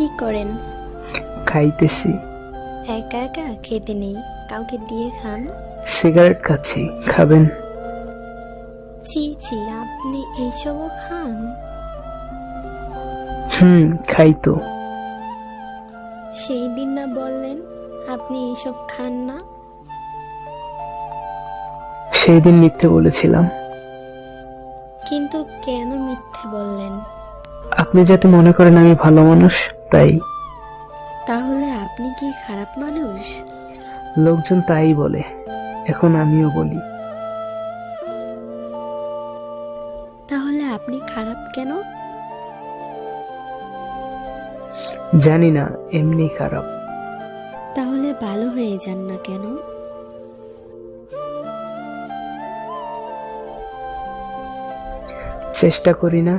কি করেন? খাইতেছি। একা একা খেতে নেই কাউকে দিয়ে খান? সিগারেট খাচ্ছি খাবেন? ছি ছি আপনি এইসবও খান? হুম খাই তো। সেই দিন না বললেন আপনি এইসব খান না? সেই দিন মিথ্যে বলেছিলাম। কিন্তু কেন মিথ্যে বললেন? আপনি যাতে মনে করেন আমি ভালো মানুষ। তাই। তাহলে আপনি কি খারাপ মানুষ? লোকজন তাই বলে এখন আমিও বলি। তাহলে আপনি খারাপ কেন? জানি না এমনি খারাপ। তাহলে ভালো হয়ে যান না কেন? চেষ্টা করি না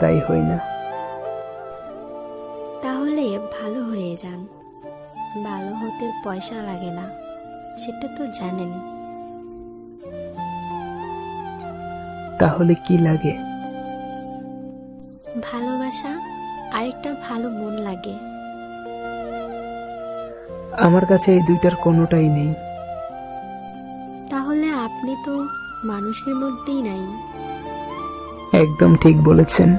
তাই হই না। ভালো হতে পয়সা লাগে না সেটা তো জানেন তাহলে কি লাগে? ভালোবাসা আরেকটা ভালো মন লাগে। আমার কাছে এই দুইটার কোনোটাই নেই। তাহলে আপনি তো মানুষের মধ্যেই নাই। একদম ঠিক বলেছেন।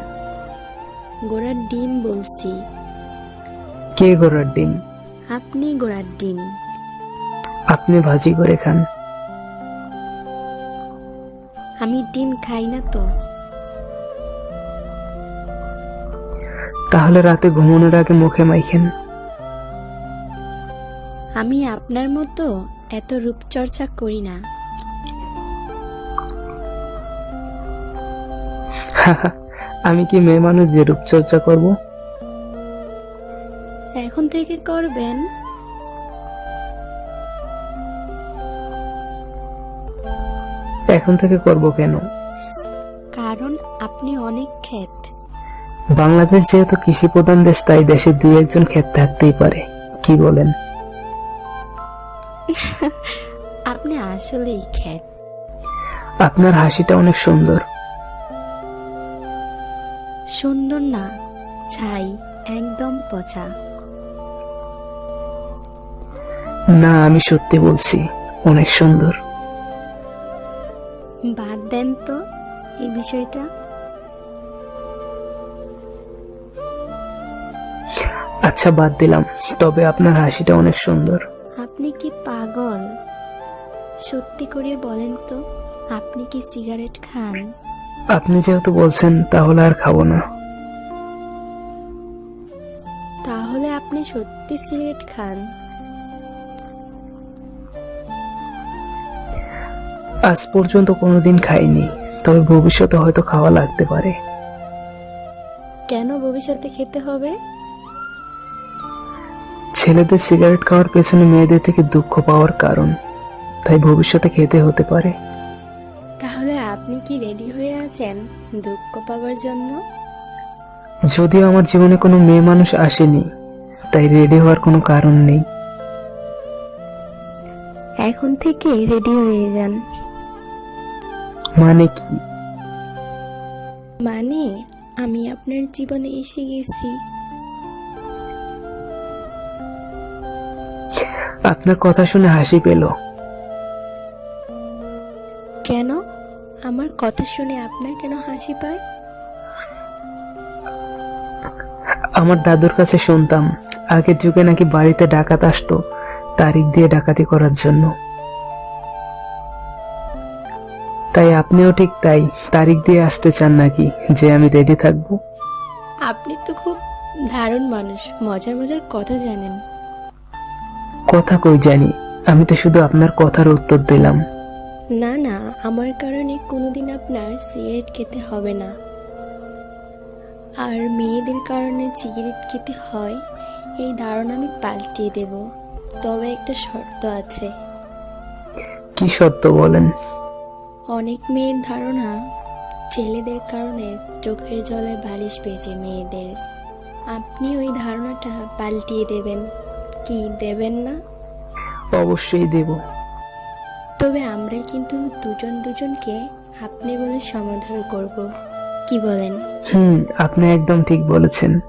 গোড়ার ডিম বলছি। কে ঘোড়ার ডিম? আপনি গোড়ার ডিম। আপনি ভাজি করে খান। আমি ডিম খাই না তো। তাহলে রাতে ঘুমানোর আগে মুখে মাইখেন আমি আপনার মতো এত রূপচর্চা করি না। আমি কি মেয়ে মানুষ যে রূপচর্চা করব? এখন থেকে করবেন? এখন থেকে করব কেন? কারণ আপনি অনেক ক্ষেত বাংলাদেশ যেহেতু কৃষি প্রধান দেশ তাই দেশে দুই একজন ক্ষেত থাকতেই পারে। কি বলেন? আপনি আসলেই ক্ষেত আপনার হাসিটা অনেক সুন্দর। সুন্দর না ছাই একদম পচা। না আমি সত্যি বলছি অনেক সুন্দর। বাদ দেন তো এই বিষয়টা। আচ্ছা বাদ দিলাম তবে আপনার হাসিটা অনেক সুন্দর। আপনি কি পাগল? সত্যি করে বলেন তো আপনি কি সিগারেট খান? আপনি যেহেতু বলছেন তাহলে আর খাব না। তাহলে আপনি সত্যি সিগারেট খান? আজ পর্যন্ত কোনোদিন খাইনি তবে ভবিষ্যতে হয়তো খাওয়া লাগতে পারে। কেন ভবিষ্যতে খেতে হবে? ছেলেদের সিগারেট খাওয়ার পেছনে মেয়েদের থেকে দুঃখ পাওয়ার কারণ তাই ভবিষ্যতে খেতে হতে পারে। তাহলে আপনি কি রেডি হয়ে আছেন দুঃখ পাওয়ার জন্য? যদিও আমার জীবনে কোনো মেয়ে মানুষ আসেনি তাই রেডি হওয়ার কোনো কারণ নেই। এখন থেকে রেডি হয়ে যান। মানে কি? মানে আমি আপনার জীবনে এসে গেছি। আপনার কথা শুনে হাসি পেল। কেন? আমার কথা শুনে আপনার কেন হাসি পায়? আমার দাদুর কাছে শুনতাম আগের যুগে নাকি বাড়িতে ডাকাত আসতো তারিখ দিয়ে ডাকাতি করার জন্য। তাই আপনিও ঠিক তাই তারিখ দিয়ে আসতে চান নাকি যে আমি রেডি থাকব? আপনি তো খুব দারুণ মানুষ মজার মজার কথা জানেন। কথা কই জানি? আমি তো শুধু আপনার কথার উত্তর দিলাম। না না আমার কারণে কোনোদিন আপনার সিগারেট খেতে হবে না। আর মেয়েদের কারণে সিগারেট খেতে হয় এই ধারণা আমি পাল্টিয়ে দেব। তবে একটা শর্ত আছে। কি সত্য বলেন? অনেক মেয়ের ধারণা ছেলেদের কারণে চোখের জলে বালিশ বেজে মেয়েদের। আপনি ওই ধারণাটা পাল্টিয়ে দেবেন। কি দেবেন না? অবশ্যই দেব। তবে আমরা কিন্তু দুজন দুজনকে আপনি বলে সমাধান করব। কি বলেন? হুম আপনি একদম ঠিক বলেছেন।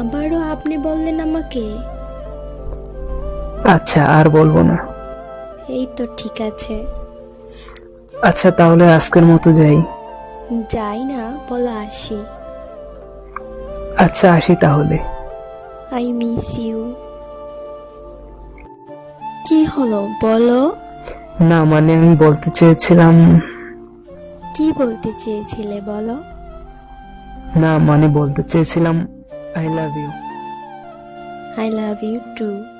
আবারও আপনি বললেন আমাকে। আচ্ছা আর বলব না। এই তো ঠিক আছে। আচ্ছা তাহলে আজকের মতো যাই। যাই না বলো আসি। আচ্ছা আসি তাহলে। আই মিস ইউ কি হলো বলো? না মানে আমি বলতে চেয়েছিলাম। কি বলতে চেয়েছিলে বলো? না মানে বলতে চেয়েছিলাম I love you I love you too